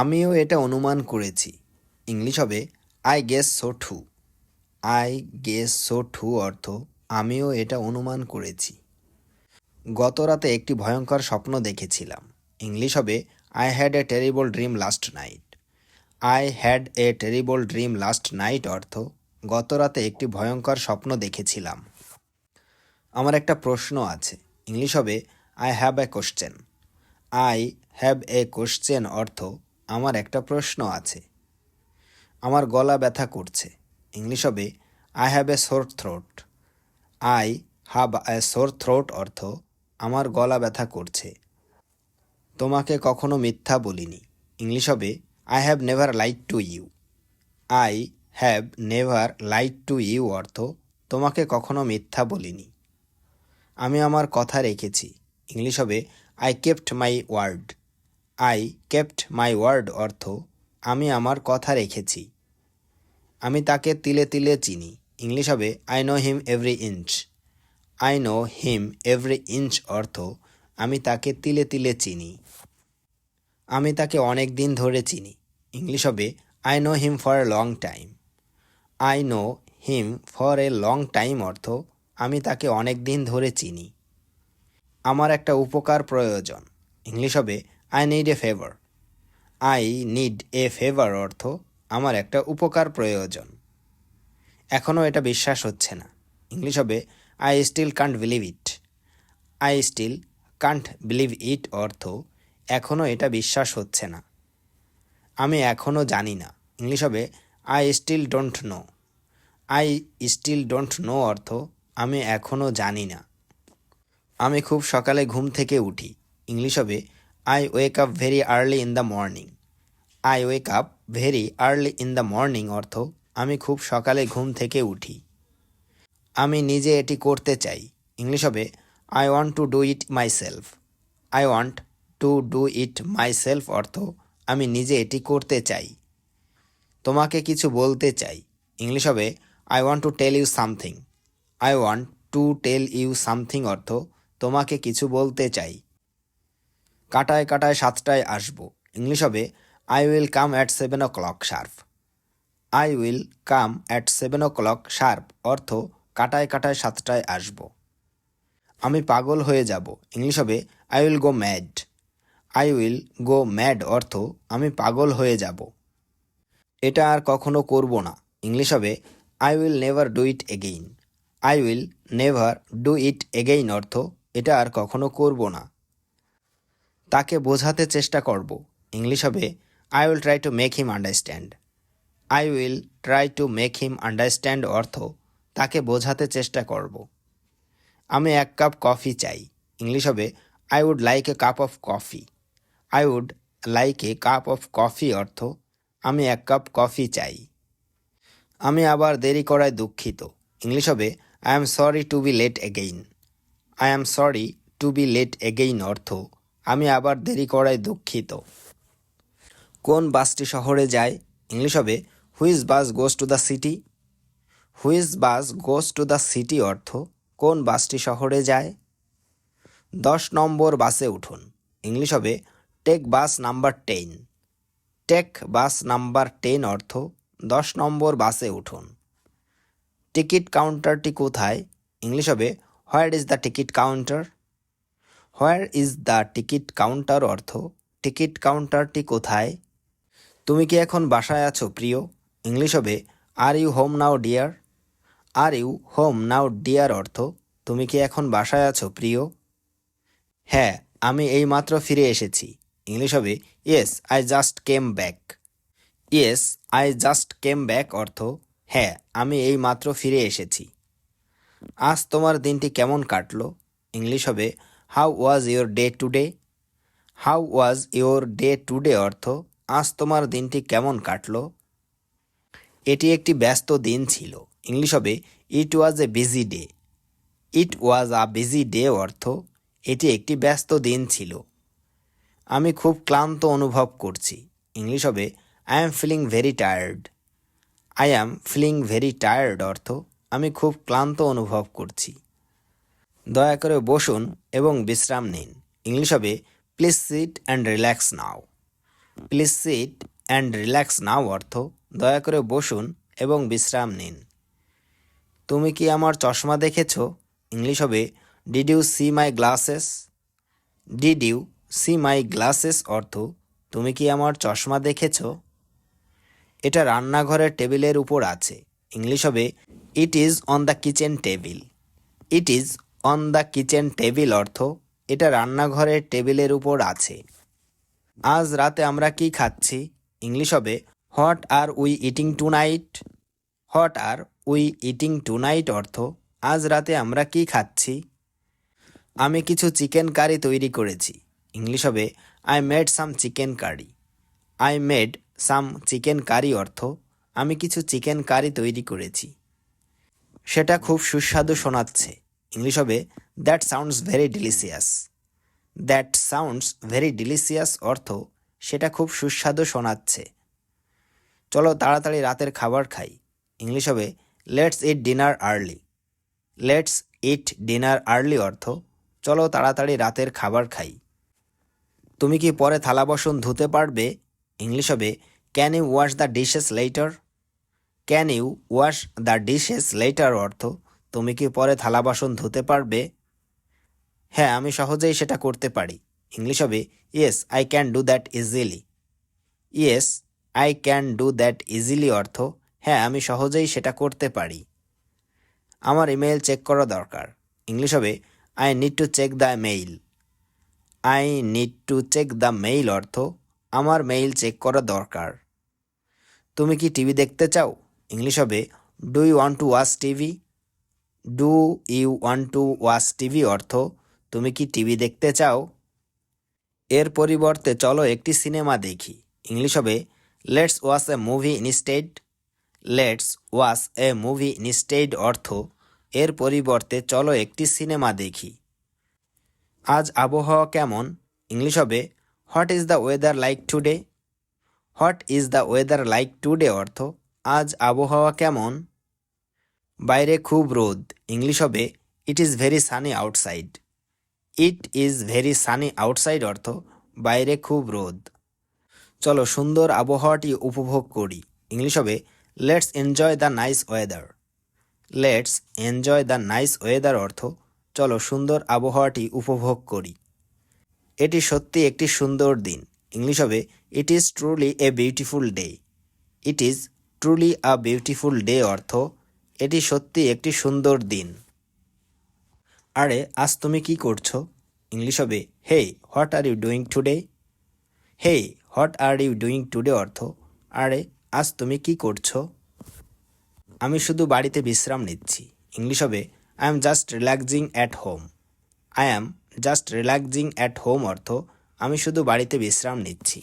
আমিও এটা অনুমান করেছি। ইংলিশ হবে I guess so too I guess so too অর্থ, আমিও এটা অনুমান করেছি। গত রাতে একটি ভয়ঙ্কর স্বপ্ন দেখেছিলাম। ইংলিশ হবে I had a terrible dream last night I had a terrible dream last night অর্থ, গত রাতে একটি ভয়ঙ্কর স্বপ্ন দেখেছিলাম। আমার একটা প্রশ্ন আছে। ইংলিশ হবে I have a question I have a question অর্থ আমার একটা প্রশ্ন আছে। আমার গলা ব্যথা করছে। ইংলিশ হবে I have a sore throat I have a sore throat অর্থ, আমার গলা ব্যথা করছে। তোমাকে কখনো মিথ্যা বলিনি। ইংলিশ হবে I have never lied to you I have never lied to you অর্থ, তোমাকে কখনো মিথ্যা বলিনি। আমি আমার কথা রেখেছি। ইংলিশ হবে I kept my word I kept my word অর্থ, আমি আমার কথা রেখেছি। আমি তাকে তিলে তিলে চিনি। ইংলিশ হবে I know him every inch I know him every inch অর্থ, আমি তাকে তিলে তিলে চিনি। আমি তাকে অনেক দিন ধরে চিনি। ইংলিশ হবে I know him for a long time I know him for a long time অর্থ, আমি তাকে অনেক দিন ধরে চিনি। আমার একটা উপকার প্রয়োজন। ইংলিশ হবে I need a favour I need a favour অর্থ আমার একটা উপকার প্রয়োজন। এখনও এটা বিশ্বাস হচ্ছে না। ইংলিশ হবে I still can't believe it I still can't believe it অর্থ এখনও এটা বিশ্বাস হচ্ছে না। আমি এখনও জানি না। ইংলিশ হবে I still don't know I still don't know অর্থ আমি এখনও জানি না। আমি খুব সকালে ঘুম থেকে উঠি। ইংলিশ হবে I wake up very early in the morning I wake up very early in the morning অর্থ আমি খুব সকালে ঘুম থেকে উঠি। আমি নিজে এটি করতে চাই। ইংলিশ হবে I want to do it myself I want to do it myself অর্থ আমি নিজে এটি করতে চাই। তোমাকে কিছু বলতে চাই। ইংলিশ হবে I want to tell you something I want to tell you something অর্থ তোমাকে কিছু বলতে চাই। কাটায় কাটায় সাতটায় আসব। ইংলিশ হবে I will come at seven o'clock sharp I will come at seven o'clock sharp অর্থ, কাটায় কাটায় সাতটায় আসব। আমি পাগল হয়ে যাব। ইংলিশ হবে I will go mad I will go mad অর্থ, আমি পাগল হয়ে যাব। এটা আর কখনো করব না। ইংলিশ হবে I will never do it again I will never do it again অর্থ, এটা আর কখনো করব না। তাকে বোঝাতে চেষ্টা করব। ইংলিশ হবে I will try to make him understand I will try to make him understand অর্থ, তাকে বোঝাতে চেষ্টা করব। আমি এক কাপ কফি চাই। ইংলিশ হবে I would like a cup of coffee I would like a cup of coffee অর্থ, আমি এক কাপ কফি চাই। আমি আবার দেরি করায় দুঃখিত। ইংলিশ হবে I am sorry to be late again I am sorry to be late again অর্থ আমি আবার দেরি করায় দুঃখিত। কোন বাসটি শহরে যায়? ইংলিশ হবে, which bus goes to the city. Which bus goes to the city অর্থ, কোন বাসটি শহরে যায়? দশ নম্বর বাসে উঠুন। ইংলিশ হবে, take bus number ten. Take bus number ten অর্থ, দশ নম্বর বাসে উঠুন। টিকিট কাউন্টারটি কোথায়? ইংলিশ হবে, where is the ticket counter? Where is the ticket counter অর্থ? টিকিট কাউন্টারটি কোথায়? তুমি কি এখন বাসায় আছো, প্রিয়? ইংলিশ হবে are you home now dear are you home now dear অর্থ, তুমি কি এখন বাসায় আছো, প্রিয়? হ্যাঁ আমি এইমাত্র ফিরে এসেছি। ইংলিশ হবে yes I just came back yes I just came back অর্থ হ্যাঁ আমি এই মাত্র ফিরে এসেছি। আজ তোমার দিনটি কেমন কাটলো? ইংলিশ হবে how was your day today how was your day today অর্থ? আজ তোমার দিনটি কেমন কাটলো? এটি একটি ব্যস্ত দিন ছিল। ইংলিশ হবে it was a busy day it was a busy day অর্থ, এটি একটি ব্যস্ত দিন ছিল। আমি খুব ক্লান্ত অনুভব করছি। ইংলিশ হবে I am feeling very tired I am feeling very tired অর্থ, আমি খুব ক্লান্ত অনুভব করছি। দয়া করে বসুন এবং বিশ্রাম নিন। ইংলিশ হবে, please sit and relax now. Please sit and relax now অর্থ, দয়া করে বসুন এবং বিশ্রাম নিন। তুমি কি আমার চশমা দেখেছ? ইংলিশ হবে did you see my glasses did you see my glasses অর্থ, তুমি কি আমার চশমা দেখেছ? এটা রান্নাঘরের টেবিলের উপর আছে। ইংলিশ হবে it is on the kitchen table it is on the kitchen table অর্থ, এটা রান্নাঘরের টেবিলের উপর আছে। আজ রাতে আমরা কি খাচ্ছি? ইংলিশ হবে what are we eating tonight what are we eating tonight অর্থ, আজ রাতে আমরা কি খাচ্ছি? আমি কিছু চিকেন কারি তৈরি করেছি। ইংলিশ হবে I made some chicken curry I made some chicken curry অর্থ, আমি কিছু চিকেন কারি তৈরি করেছি। সেটা খুব সুস্বাদু শোনাচ্ছে। ইংলিশ হবে that sounds very delicious that sounds very delicious অর্থ, সেটা খুব সুস্বাদু শোনাচ্ছে। চলো তাড়াতাড়ি রাতের খাবার খাই। ইংলিশ হবে let's eat dinner early let's eat dinner early অর্থ, চলো তাড়াতাড়ি রাতের খাবার খাই। তুমি কি পরে থালা বাসন ধুতে পারবে? ইংলিশ হবে can you wash the dishes later can you wash the dishes later অর্থ তুমি কি পরে থালা বাসন ধুতে পারবে? হ্যাঁ আমি সহজেই সেটা করতে পারি। ইংলিশ হবে yes I can do that easily yes I can do that easily অর্থ হ্যাঁ আমি সহজেই সেটা করতে পারি। আমার ইমেল চেক করা দরকার। ইংলিশ হবে I need to check the mail I need to check the mail অর্থ, আমার মেইল চেক করা দরকার। তুমি কি টিভি দেখতে চাও? ইংলিশ হবে do you want to watch TV? Do you want to watch TV অর্থ, তুমি কি টিভি দেখতে চাও? এর পরিবর্তে চলো একটি সিনেমা দেখি। ইংলিশ হবে let's watch a movie instead let's watch a movie instead অর্থ, এর পরিবর্তে চলো একটি সিনেমা দেখি। আজ আবহাওয়া কেমন? ইংলিশ হবে what is the weather like today what is the weather like today অর্থ, আজ আবহাওয়া কেমন? বাইরে খুব রোদ, ইংলিশ হবে it is very sunny outside it is very sunny outside অর্থ, বাইরে খুব রোদ। চলো সুন্দর আবহাওয়াটি উপভোগ করি। ইংলিশ হবে let's enjoy the nice weather let's enjoy the nice weather অর্থ, চলো সুন্দর আবহাওয়াটি উপভোগ করি। এটি সত্যি একটি সুন্দর দিন। ইংলিশ হবে it is truly a beautiful day it is truly a beautiful day অর্থ এটি সত্যি একটি সুন্দর দিন। আরে, আজ তুমি কি করছ? ইংলিশ হবে hey what are you doing today? Hey what are you doing today অর্থ, আরে, আজ তুমি কি করছ? আমি শুধু বাড়িতে বিশ্রাম নিচ্ছি। ইংলিশ হবে, I am just relaxing at home. I am just relaxing at home অর্থ, আমি শুধু বাড়িতে বিশ্রাম নিচ্ছি।